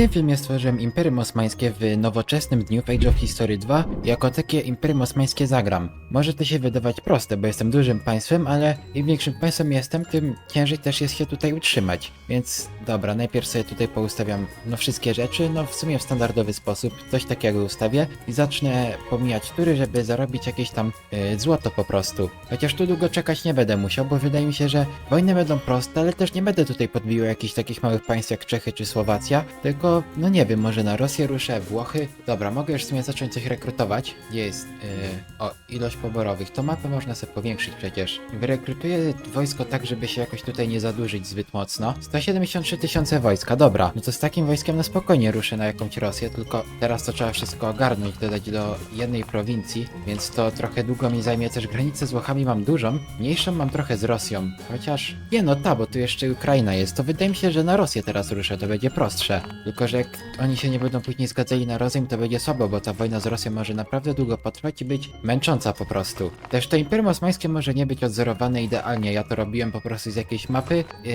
tym filmie stworzyłem Imperium Osmańskie w nowoczesnym dniu w Age of History 2 i jako takie Imperium Osmańskie zagram. Może to się wydawać proste, bo jestem dużym państwem, ale im większym państwem jestem, tym ciężej też jest się tutaj utrzymać. Więc dobra, najpierw sobie tutaj poustawiam no wszystkie rzeczy, no w sumie w standardowy sposób, coś takiego ustawię i zacznę pomijać tury, żeby zarobić jakieś tam y, złoto po prostu. Chociaż tu długo czekać nie będę musiał, bo wydaje mi się, że wojny będą proste, ale też nie będę tutaj podbił jakichś takich małych państw jak Czechy czy Słowacja, tylko no nie wiem, może na Rosję ruszę, Włochy. Dobra, mogę już w sumie zacząć coś rekrutować. Jest yy, o ilość poborowych? To mapę można sobie powiększyć przecież. Wyrekrutuję wojsko tak, żeby się jakoś tutaj nie zadłużyć zbyt mocno. 173 tysiące wojska, dobra. No to z takim wojskiem na spokojnie ruszę na jakąś Rosję, tylko teraz to trzeba wszystko ogarnąć, dodać do jednej prowincji, więc to trochę długo mi zajmie. Też granicę z Włochami mam dużą, mniejszą mam trochę z Rosją. Chociaż, nie no ta, bo tu jeszcze Ukraina jest, to wydaje mi się, że na Rosję teraz ruszę, to będzie prostsze. Tylko, że jak oni się nie będą później zgadzali na rozejm, to będzie słabo, bo ta wojna z Rosją może naprawdę długo potrwać i być męcząca po prostu. Też to Imperium Osmańskie może nie być odzorowane idealnie, ja to robiłem po prostu z jakiejś mapy, yy,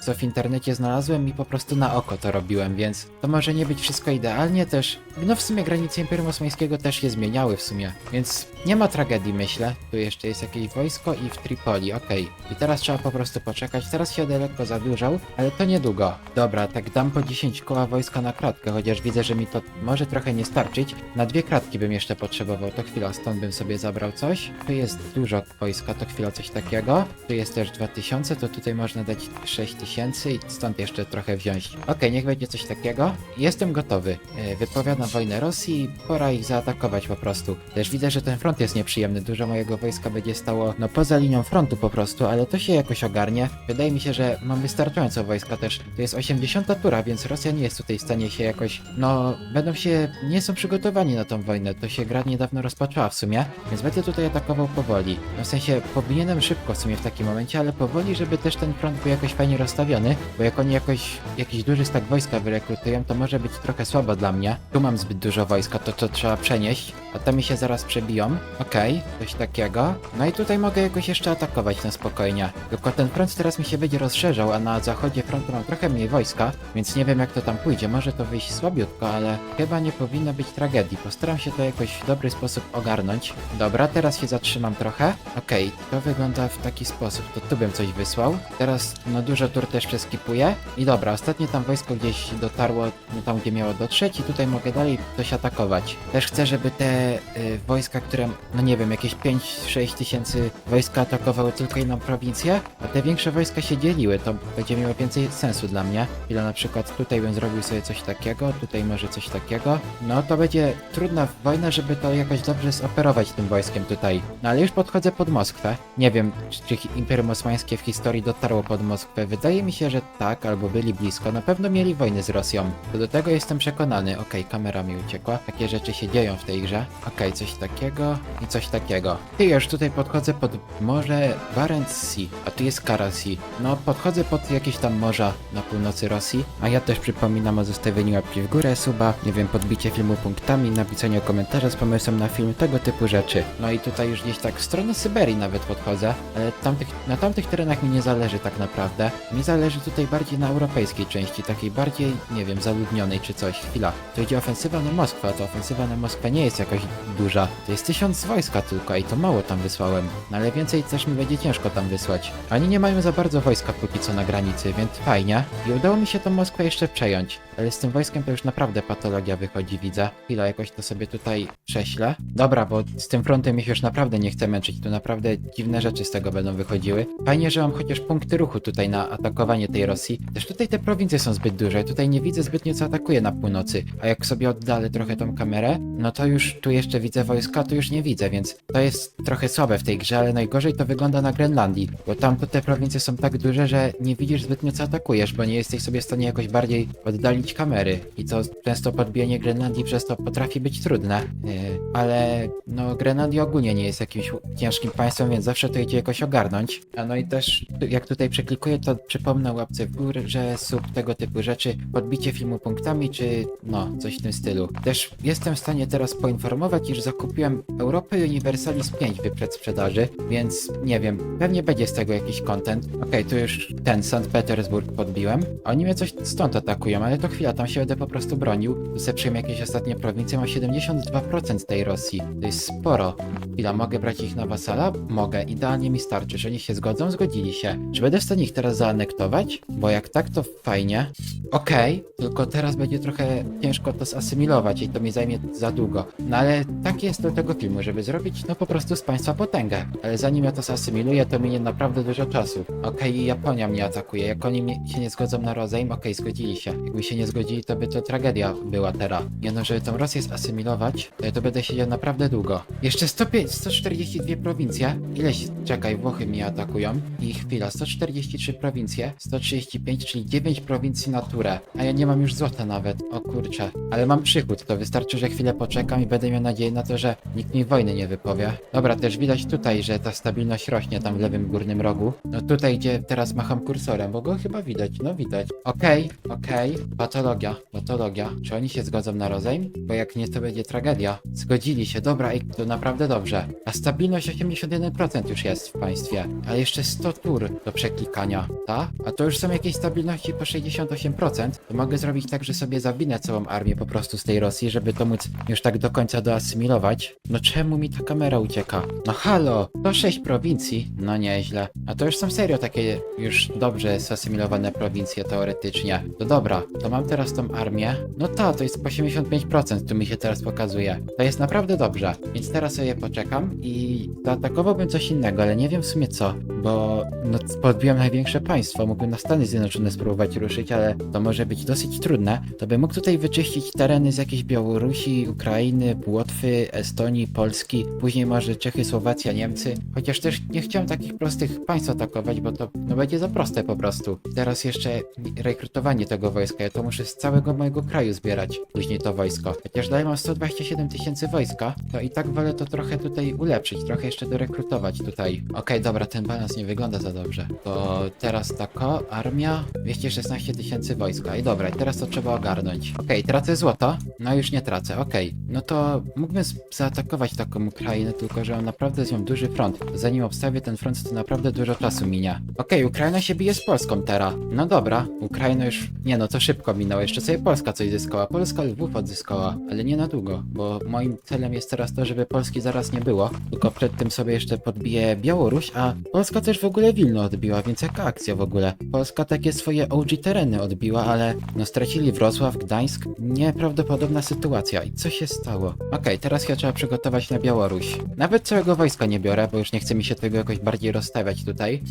co w internecie znalazłem i po prostu na oko to robiłem, więc to może nie być wszystko idealnie, też, no w sumie granice Imperium Osmańskiego też się zmieniały w sumie, więc nie ma tragedii myślę. Tu jeszcze jest jakieś wojsko i w Tripoli, okej. I teraz trzeba po prostu poczekać, teraz się daleko zadłużał, ale to niedługo. Dobra, tak dam po 10 koła wojska na kratkę, chociaż widzę, że mi to może trochę nie starczyć. Na dwie kratki bym jeszcze potrzebował, to chwila, stąd bym sobie zabrał coś. Tu jest dużo wojska, to chwila coś takiego. Tu jest też 2000, to tutaj można dać 6000 i stąd jeszcze trochę wziąć. Okej, niech będzie coś takiego. Jestem gotowy. E, Wypowiadam wojnę Rosji pora ich zaatakować po prostu. Też widzę, że ten front jest nieprzyjemny. Dużo mojego wojska będzie stało no poza linią frontu po prostu, ale to się jakoś ogarnie. Wydaje mi się, że mam wystarczająco wojska też. To jest 80 tura, więc Rosja nie jest tutaj w stanie się jakoś, no, będą się, nie są przygotowani na tą wojnę. To się gra niedawno rozpoczęła w sumie, więc będę tutaj atakował powoli. No w sensie, powinienem szybko w sumie w takim momencie, ale powoli, żeby też ten front był jakoś fajnie rozstawiony, bo jak oni jakoś, jakiś duży stak wojska wyrekrutują, to może być trochę słabo dla mnie. Tu mam zbyt dużo wojska, to to trzeba przenieść, a to mi się zaraz przebiją. Okej, coś takiego. No i tutaj mogę jakoś jeszcze atakować na spokojnie. Tylko ten front teraz mi się będzie rozszerzał, a na zachodzie frontu mam trochę mniej wojska, więc nie wiem jak to tam pójdzie. Może to wyjść słabiutko, ale chyba nie powinno być tragedii. Postaram się to jakoś w dobry sposób ogarnąć. Dobra, teraz się zatrzymam trochę. Okej, to wygląda w taki sposób. To tu bym coś wysłał. Teraz no dużo tur też przeskipuję. I dobra, ostatnie tam wojsko gdzieś dotarło, no tam gdzie miało dotrzeć i tutaj mogę dalej coś atakować. Też chcę, żeby te y, wojska, które, no nie wiem, jakieś 5-6 tysięcy wojska atakowały tylko jedną prowincję, a te większe wojska się dzieliły, to będzie miało więcej sensu dla mnie. Ile na przykład tutaj bym zrobił sobie coś takiego, tutaj może coś takiego. No to będzie trudna wojna, żeby to jakoś dobrze zoperować tym wojskiem tutaj. No ale już podchodzę pod Moskwę. Nie wiem, czy, czy Imperium Osmańskie w historii dotarło pod Moskwę. Wydaje mi się, że tak, albo byli blisko. Na pewno mieli wojny z Rosją. To do tego jestem przekonany. Okej, kamera mi uciekła. Takie rzeczy się dzieją w tej grze. Okej, coś takiego i coś takiego. Ty już tutaj podchodzę pod Morze Barents Sea, a tu jest Kara Sea. No, podchodzę pod jakieś tam morza na północy Rosji. A ja też przypominam o zostawieniu łapki w górę, suba, nie wiem, podbicie filmu punktami, napisaniu komentarza z pomysłem na film, tego typu rzeczy. No i tutaj już gdzieś tak w stronę Syberii nawet podchodzę, ale tamtych, na tamtych terenach mi nie zależy tak naprawdę. Mi zależy tutaj bardziej na europejskiej części, takiej bardziej, nie wiem, zaludnionej czy coś. Chwila, to idzie ofensywa na Moskwę, a to ofensywa na Moskwę nie jest jakoś duża. To jest tysiąc wojska tylko i to mało tam wysłałem. No ale więcej też mi będzie ciężko tam wysłać. Oni nie mają za bardzo wojska póki co na granicy, więc fajnie. I udało mi się tą Moskwę jeszcze przejąć. Ale z tym wojskiem to już naprawdę patologia wychodzi, widzę. Chwila, jakoś to sobie tutaj prześlę. Dobra, bo z tym frontem ich już naprawdę nie chcę męczyć. Tu naprawdę dziwne rzeczy z tego będą wychodziły. Fajnie, że mam chociaż punkty ruchu tutaj na atakowanie tej Rosji. Też tutaj te prowincje są zbyt duże. Tutaj nie widzę zbytnio co atakuje na północy. A jak sobie oddalę trochę tą kamerę, no to już tu jeszcze widzę wojska, tu już nie widzę, więc to jest trochę słabe w tej grze, ale najgorzej to wygląda na Grenlandii, bo tam to te prowincje są tak duże, że nie widzisz zbytnio co atakujesz, bo nie jesteś sobie w stanie jakoś bardziej oddalić kamery i to często podbijanie Grenlandii przez to potrafi być trudne, yy, ale no Grenlandia ogólnie nie jest jakimś ciężkim państwem, więc zawsze to idzie jakoś ogarnąć, a no i też jak tutaj przeklikuję, to przypomnę łapce w górę, że sub tego typu rzeczy, podbicie filmu punktami, czy no, coś w tym stylu. Też jestem w stanie teraz poinformować, iż zakupiłem Europę Universalis 5 w przedsprzedaży, więc nie wiem, pewnie będzie z tego jakiś content. Okej, tu już ten Sankt Petersburg podbiłem. Oni mnie coś stąd atakują, ale to chwila, tam się będę po prostu bronił. Tu jakieś ostatnie prowincje, mam 72% tej Rosji. To jest sporo. Chwila, mogę brać ich na wasala? Mogę, idealnie mi starczy. Że oni się zgodzą? Zgodzili się. Czy będę w stanie ich teraz zaanektować? Bo jak tak, to fajnie. Okej, tylko teraz będzie trochę ciężko to zasymilować i to mi zajmie za długo. No ale tak jest do tego filmu, żeby zrobić no po prostu z państwa potęgę. Ale zanim ja to zasymiluję, to minie naprawdę dużo czasu. Okej, i Japonia mnie atakuje. Jak oni się nie zgodzą na rozejm, okej, zgodzili się. Jakby się nie zgodzili, to by to tragedia była teraz. No, żeby tą Rosję zasymilować, to, to będę siedział naprawdę długo. Jeszcze 105, 142 prowincje. Ileś, czekaj, Włochy mnie atakują. I chwila, 143 prowincje, 135, czyli 9 prowincji na turę. A ja nie mam już złota nawet, o kurczę. Ale mam przychód, to wystarczy, że chwilę poczekam i będę miał nadzieję na to, że nikt mi wojny nie wypowie. Dobra, też widać tutaj, że ta stabilność rośnie tam w lewym górnym rogu. No tutaj, gdzie teraz macham kursorem, bo go chyba widać, no widać. Okej, okej, patologia, patologia. Czy oni się zgodzą na rozejm? Bo jak nie, to będzie tragedia. Zgodzili się, dobra, i to naprawdę dobrze. A stabilność 81% już jest w państwie, ale jeszcze 100 tur do przeklikania, ta? A to już są jakieś stabilności po 68%, to mogę zrobić tak, że sobie zawinę całą armię po prostu z tej Rosji, żeby to móc już tak do końca doasymilować. No czemu mi ta kamera ucieka? No halo, to 6 prowincji, no nieźle. A to już są serio takie już dobrze zasymilowane prowincje teoretycznie. To dobra, to mam teraz tą armię. No ta, to jest po 85%, tu mi się teraz pokazuje. To jest naprawdę dobrze, więc teraz sobie poczekam i zaatakowałbym coś innego, ale nie wiem w sumie co, bo no podbiłem największe państwo, mógłbym na Stany Zjednoczone spróbować ruszyć, ale to może być dosyć trudne. To bym mógł tutaj wyczyścić tereny z jakiejś Białorusi, Ukrainy, Łotwy, Estonii, Polski, później może Czechy, Słowacja, Niemcy. Chociaż też nie chciałem takich prostych państw atakować, bo to no, będzie za proste po prostu. Teraz jeszcze rekrutowanie tego wojska, ja to muszę z całego mojego kraju zbierać później to wojsko. Chociaż dalej mam 127 tysięcy wojska, to i tak wolę to trochę tutaj ulepszyć, trochę jeszcze dorekrutować tutaj. Okej, dobra, ten balans nie wygląda za dobrze. To teraz tako, armia, 216 tysięcy wojska. I dobra, i teraz to trzeba ogarnąć. Okej, tracę złoto? No już nie tracę, okej. No to mógłbym zaatakować taką Ukrainę, tylko że mam naprawdę z nią duży front. Zanim obstawię ten front, to naprawdę dużo czasu minie. Okej, Ukraina się bije z Polską teraz. No dobra, Ukraina już... Nie no, to szybko minęło. Jeszcze sobie Polska coś zyskała. Polska Lwów odzyskała, ale nie na długo, bo moim celem jest teraz to, żeby Polski zaraz nie było, tylko przed tym sobie jeszcze podbiję Białoruś, a Polska też w ogóle Wilno odbiła, więc jaka akcja w ogóle? Polska takie swoje OG tereny odbiła, ale no stracili Wrocław, Gdańsk. Nieprawdopodobna sytuacja. I co się stało? Okej, teraz ja trzeba przygotować na Białoruś. Nawet całego wojska nie biorę, bo już nie chce mi się tego jakoś bardziej rozstawiać tutaj.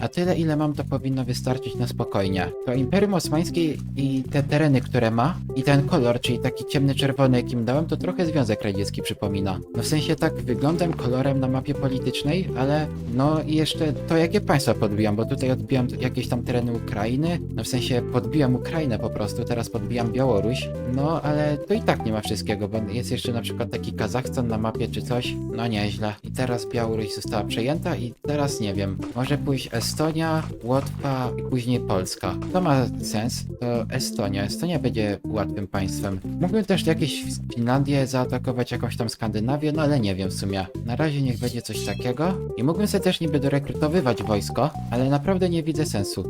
A tyle ile mam to powinno wystarczyć na spokojnie. To Imperium Osmańskie i te tereny, które ma i ten kolor, czyli taki ciemny czerwony jakim dałem, to trochę Związek Radziecki przypomina. No w sensie tak wyglądem, kolorem na mapie politycznej, ale no i jeszcze to jakie państwa podbijam, bo tutaj odbijam jakieś tam tereny Ukrainy, no w sensie podbijam Ukrainę po prostu, teraz podbijam Białoruś, no ale to i tak nie ma wszystkiego, bo jest jeszcze na przykład taki Kazachstan na mapie czy coś, no nieźle. I teraz Białoruś została przejęta i teraz nie wiem, może pójść Estonia, Łotwa i później Polska. To ma sens, to Estonia. Estonia będzie łatwym państwem. Mógłbym też jakieś Finlandię zaatakować, jakąś tam Skandynawię, no ale nie wiem w sumie. Na razie niech będzie coś takiego. I mógłbym sobie też niby dorekrutowywać wojsko, ale naprawdę nie widzę sensu.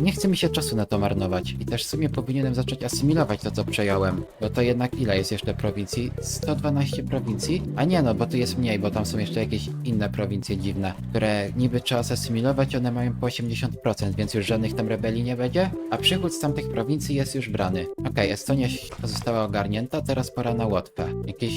Nie chce mi się czasu na to marnować. I też w sumie powinienem zacząć asymilować to, co przejąłem. Bo to jednak ile jest jeszcze prowincji? 112 prowincji? A nie no, bo tu jest mniej, bo tam są jeszcze jakieś inne prowincje dziwne, które niby trzeba zasymilować, one mają po 80%, więc już żadnych tam rebelii nie będzie, a przychód z tamtych prowincji jest już brany. Okej, Estonia się- została ogarnięta, teraz pora na Łotwę. Jakieś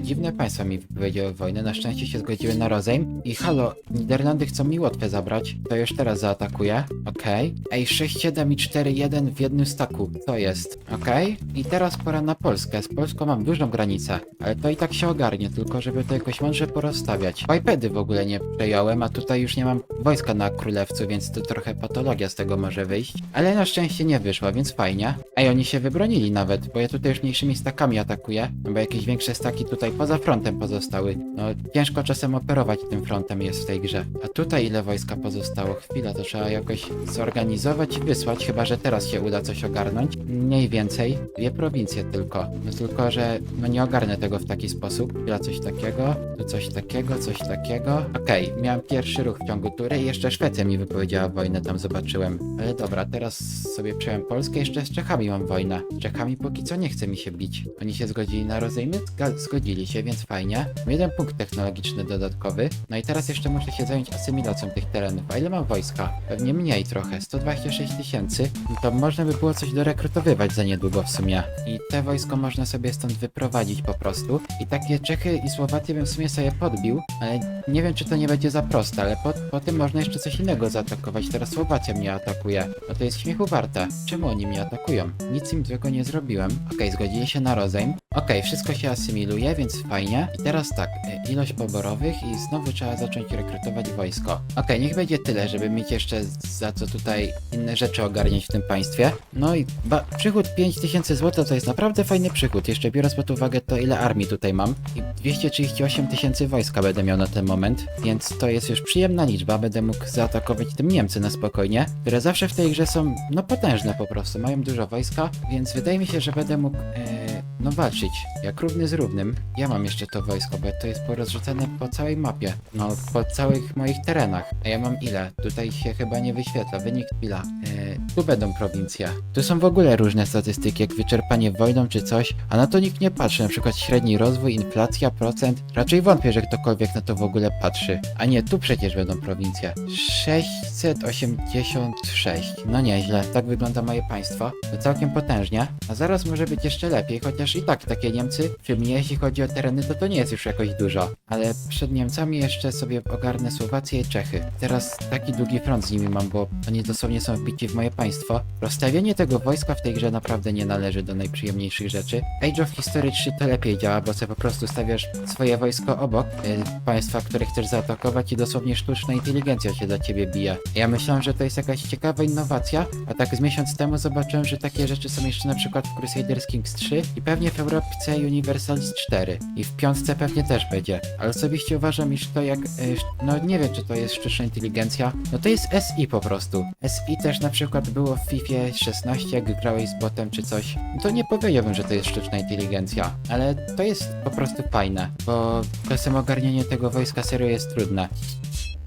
dziwne państwa mi wypowiedziały wojnę, na szczęście się zgodziły na rozejm. I halo, Niderlandy chcą mi Łotwę zabrać, to już teraz zaatakuję. Okej. Ej, 6-7 i 4-1 w jednym staku, to jest. Okej. I teraz pora na Polskę. Z Polską mam dużą granicę, ale to i tak się ogarnie, tylko żeby to jakoś mądrze porozstawiać. Wajpedy w ogóle nie przejąłem, a tutaj już nie mam wojska na królewcu, więc to trochę patologia z tego może wyjść. Ale na szczęście nie wyszła, więc fajnie. Ej, oni się wybronili nawet, bo ja tutaj już mniejszymi stakami atakuję, bo jakieś większe staki tutaj poza frontem pozostały. No, ciężko czasem operować tym frontem jest w tej grze. A tutaj tutaj ile wojska pozostało? Chwila, to trzeba jakoś zorganizować i wysłać, chyba że teraz się uda coś ogarnąć. Mniej więcej, dwie prowincje tylko. No tylko, że no nie ogarnę tego w taki sposób. Chwila, coś takiego, tu coś takiego, coś takiego. Okej, miałem pierwszy ruch w ciągu tury i jeszcze Szwecja mi wypowiedziała wojnę, tam zobaczyłem. Ale dobra, teraz sobie przejąłem Polskę, jeszcze z Czechami mam wojnę. Z Czechami póki co nie chce mi się bić. Oni się zgodzili na rozejmy? Zga- zgodzili się, więc fajnie. Mam jeden punkt technologiczny dodatkowy. No i teraz jeszcze muszę się zająć asymilacją tych terenów. A ile mam wojska? Pewnie mniej trochę, 126 tysięcy. No to można by było coś dorekrutowywać za niedługo w sumie. I te wojsko można sobie stąd wyprowadzić po prostu. I takie Czechy i Słowację bym w sumie sobie podbił, ale nie wiem czy to nie będzie za proste, ale po, po tym można jeszcze coś innego zaatakować. Teraz Słowacja mnie atakuje. No to jest śmiechu warte. Czemu oni mnie atakują? Nic im złego nie zrobiłem. Okej, zgodzili się na rozejm. Okej, wszystko się asymiluje, więc fajnie. I teraz tak, e, ilość poborowych i znowu trzeba zacząć rekrutować wojsko. Okej, niech będzie tyle, żeby mieć jeszcze za co tutaj inne rzeczy ogarniać w tym państwie. No i ba- przychód 5000 zł to jest naprawdę fajny przychód, jeszcze biorąc pod uwagę to ile armii tutaj mam. I 238 tysięcy wojska będę miał na ten moment, więc to jest już przyjemna liczba, będę mógł zaatakować tym Niemcy na spokojnie, które zawsze w tej grze są, no potężne po prostu, mają dużo wojska, więc wydaje mi się, że będę mógł... E, no walczyć, jak równy z równym. Ja mam jeszcze to wojsko, bo to jest porozrzucane po całej mapie. No, po całych moich terenach. A ja mam ile? Tutaj się chyba nie wyświetla. Wynik chwila. Yy, tu będą prowincje. Tu są w ogóle różne statystyki, jak wyczerpanie wojną czy coś, a na to nikt nie patrzy. Na przykład średni rozwój, inflacja, procent. Raczej wątpię, że ktokolwiek na to w ogóle patrzy. A nie, tu przecież będą prowincje. 686. No nieźle. Tak wygląda moje państwo. To całkiem potężnie. A zaraz może być jeszcze lepiej, chociaż i tak takie Niemcy, przy mnie jeśli chodzi o tereny, to to nie jest już jakoś dużo. Ale przed Niemcami jeszcze sobie ogarnę Słowację i Czechy. Teraz taki długi front z nimi mam, bo oni dosłownie są wbici w moje państwo. Rozstawienie tego wojska w tej grze naprawdę nie należy do najprzyjemniejszych rzeczy. Age of History 3 to lepiej działa, bo sobie po prostu stawiasz swoje wojsko obok y, państwa, które chcesz zaatakować i dosłownie sztuczna inteligencja się dla ciebie bije. Ja myślałem, że to jest jakaś ciekawa innowacja, a tak z miesiąc temu zobaczyłem, że takie rzeczy są jeszcze na przykład w Crusaders Kings 3 i pewnie w Europce Universalis 4 i w piątce pewnie też będzie. Ale osobiście uważam, iż to jak, y, no nie wiem czy to jest sztuczna inteligencja, no to jest SI po prostu. SI też na przykład było w FIFA 16, jak grałeś z botem czy coś, to nie powiedziałbym, że to jest sztuczna inteligencja, ale to jest po prostu fajne, bo czasem ogarnienie tego wojska serio jest trudne.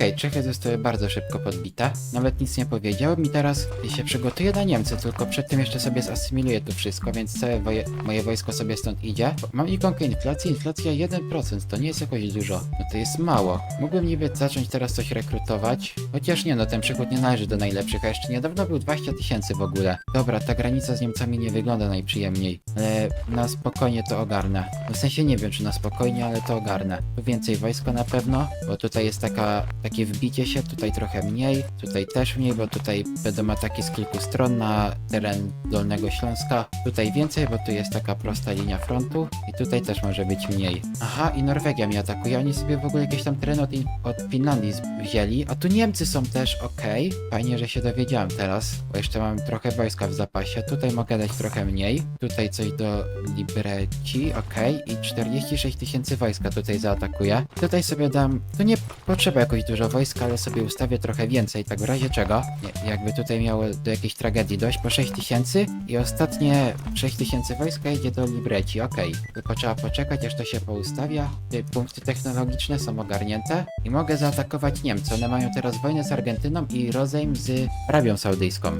Okej, Czechy zostały bardzo szybko podbite. Nawet nic nie powiedziałem i teraz się przygotuję na Niemcy, tylko przed tym jeszcze sobie zasymiluję tu wszystko, więc całe woje, moje wojsko sobie stąd idzie. Mam ikonkę inflacji, inflacja 1%, to nie jest jakoś dużo. No to jest mało. Mógłbym niby zacząć teraz coś rekrutować, chociaż nie no, ten przychód nie należy do najlepszych, a jeszcze niedawno był 20 tysięcy w ogóle. Dobra, ta granica z Niemcami nie wygląda najprzyjemniej, ale na spokojnie to ogarnę. No w sensie nie wiem, czy na spokojnie, ale to ogarnę. Więcej wojska na pewno, bo tutaj jest taka, takie wbicie się, tutaj trochę mniej, tutaj też mniej, bo tutaj będą ataki z kilku stron na teren Dolnego Śląska. Tutaj więcej, bo tu jest taka prosta linia frontu i tutaj też może być mniej. Aha, i Norwegia mnie atakuje, oni sobie w ogóle jakieś tam tereny od, od Finlandii wzięli, a tu Niemcy są też, okej. Fajnie, że się dowiedziałem teraz, bo jeszcze mam trochę wojska w zapasie. Tutaj mogę dać trochę mniej, tutaj coś do Liberci, okej, i 46 tysięcy wojska tutaj zaatakuję. Tutaj sobie dam, tu nie potrzeba jakoś dużo wojska, ale sobie ustawię trochę więcej, tak w razie czego, nie, jakby tutaj miało do jakiejś tragedii dojść, po 6 tysięcy i ostatnie 6 tysięcy wojska idzie do Libreci, okej. Tylko trzeba poczekać, aż to się poustawia. Te punkty technologiczne są ogarnięte i mogę zaatakować Niemcy. One mają teraz wojnę z Argentyną i rozejm z Arabią Saudyjską.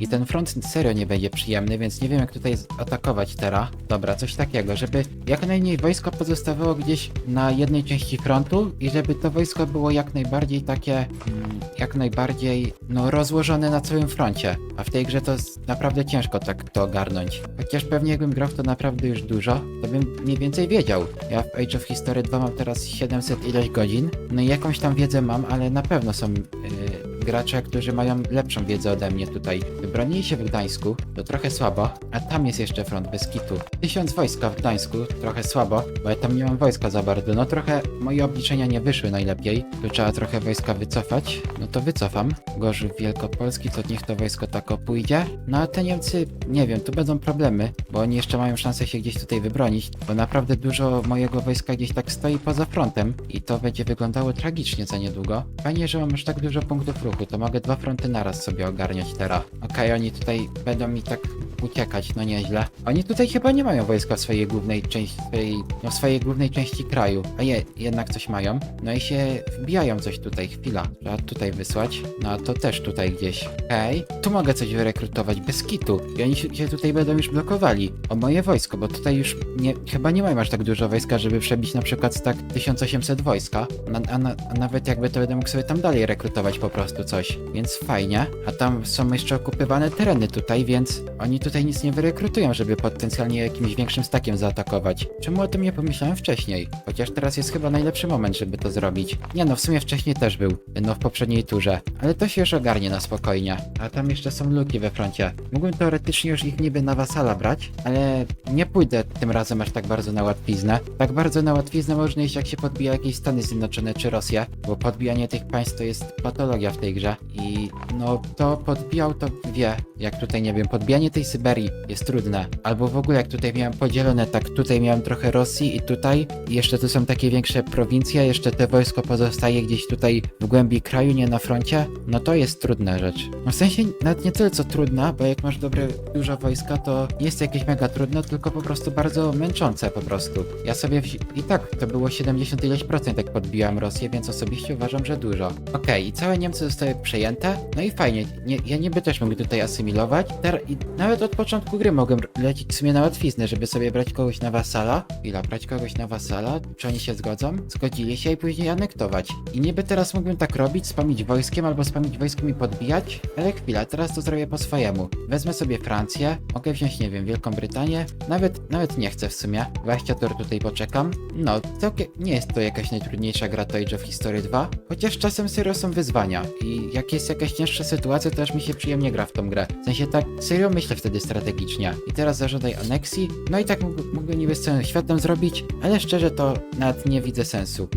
I ten front serio nie będzie przyjemny, więc nie wiem jak tutaj atakować teraz. Dobra, coś takiego, żeby jak najmniej wojsko pozostawało gdzieś na jednej części frontu i żeby to wojsko było jak najbardziej takie, mm, jak najbardziej, no rozłożone na całym froncie. A w tej grze to naprawdę ciężko tak to ogarnąć. Chociaż pewnie jakbym grał w to naprawdę już dużo, to bym mniej więcej wiedział. Ja w Age of History 2 mam teraz 700 ileś godzin, no i jakąś tam wiedzę mam, ale na pewno są... Yy, gracze, którzy mają lepszą wiedzę ode mnie tutaj Wybronili się w Gdańsku, to trochę słabo, a tam jest jeszcze front bez kitu. Tysiąc wojska w Gdańsku, trochę słabo, bo ja tam nie mam wojska za bardzo. No trochę moje obliczenia nie wyszły najlepiej. Tu trzeba trochę wojska wycofać. No to wycofam. Gorzów Wielkopolski, to niech to wojsko tako pójdzie. No a te Niemcy, nie wiem, tu będą problemy, bo oni jeszcze mają szansę się gdzieś tutaj wybronić, bo naprawdę dużo mojego wojska gdzieś tak stoi poza frontem i to będzie wyglądało tragicznie za niedługo. Fajnie, że mam już tak dużo punktów ruchu, to mogę dwa fronty naraz sobie ogarniać teraz. Okej, oni tutaj będą mi tak uciekać, no nieźle. Oni tutaj chyba nie mają wojska w swojej głównej części, swojej, no w swojej głównej części kraju, a je, jednak coś mają. No i się wbijają coś tutaj, chwila. Trzeba tutaj wysłać, no to też tutaj gdzieś. Okej, tu mogę coś wyrekrutować bez kitu i oni się, tutaj będą już blokowali o moje wojsko, bo tutaj już nie, chyba nie mają aż tak dużo wojska, żeby przebić na przykład tak 1800 wojska, na, a, a nawet jakby to będę mógł sobie tam dalej rekrutować po prostu coś, więc fajnie, a tam są jeszcze okupywane tereny tutaj, więc oni tutaj nic nie wyrekrutują, żeby potencjalnie jakimś większym stakiem zaatakować. Czemu o tym nie pomyślałem wcześniej? Chociaż teraz jest chyba najlepszy moment, żeby to zrobić. Nie no, w sumie wcześniej też był, no w poprzedniej turze, ale to się już ogarnie na spokojnie. A tam jeszcze są luki we froncie. Mógłbym teoretycznie już ich niby na wasala brać, ale nie pójdę tym razem aż tak bardzo na łatwiznę. Tak bardzo na łatwiznę można iść jak się podbija jakieś Stany Zjednoczone czy Rosję, bo podbijanie tych państw to jest patologia w tej grze i no to podbijał to wie, jak tutaj nie wiem, podbijanie tej Syberii jest trudne. Albo w ogóle jak tutaj miałem podzielone, tak tutaj miałem trochę Rosji i tutaj i jeszcze tu są takie większe prowincje, jeszcze te wojsko pozostaje gdzieś tutaj w głębi kraju, nie na froncie, no to jest trudna rzecz. No w sensie nawet nie tyle co trudna, bo jak masz dobre, dużo wojska, to nie jest jakieś mega trudne, tylko po prostu bardzo męczące po prostu. Ja sobie i tak to było 70 ileś procent jak podbiłam Rosję, więc osobiście uważam, że dużo. Okej, i całe Niemcy zostały przejęte, no i fajnie, nie, ja niby też mogę tutaj asymilować, Ter i nawet od początku gry mogłem lecieć w sumie na łatwiznę, żeby sobie brać kogoś na wasala. Chwila, brać kogoś na wasala, czy oni się zgodzą? Zgodzili się i później anektować. I niby teraz mógłbym tak robić, spamić wojskiem albo spamić wojskiem i podbijać, ale chwila, teraz to zrobię po swojemu. Wezmę sobie Francję, mogę wziąć, nie wiem, Wielką Brytanię, nawet, nawet nie chcę w sumie. 20 tur tutaj poczekam. No, całkiem nie jest to jakaś najtrudniejsza gra to Age of History 2, chociaż czasem serio są wyzwania i jak jest jakaś cięższa sytuacja, to aż mi się przyjemnie gra w tą grę. W sensie tak, serio myślę wtedy strategicznie. I teraz zażądaj aneksji, no i tak mógł- mógłbym niby z całym światem zrobić, ale szczerze to nawet nie widzę sensu.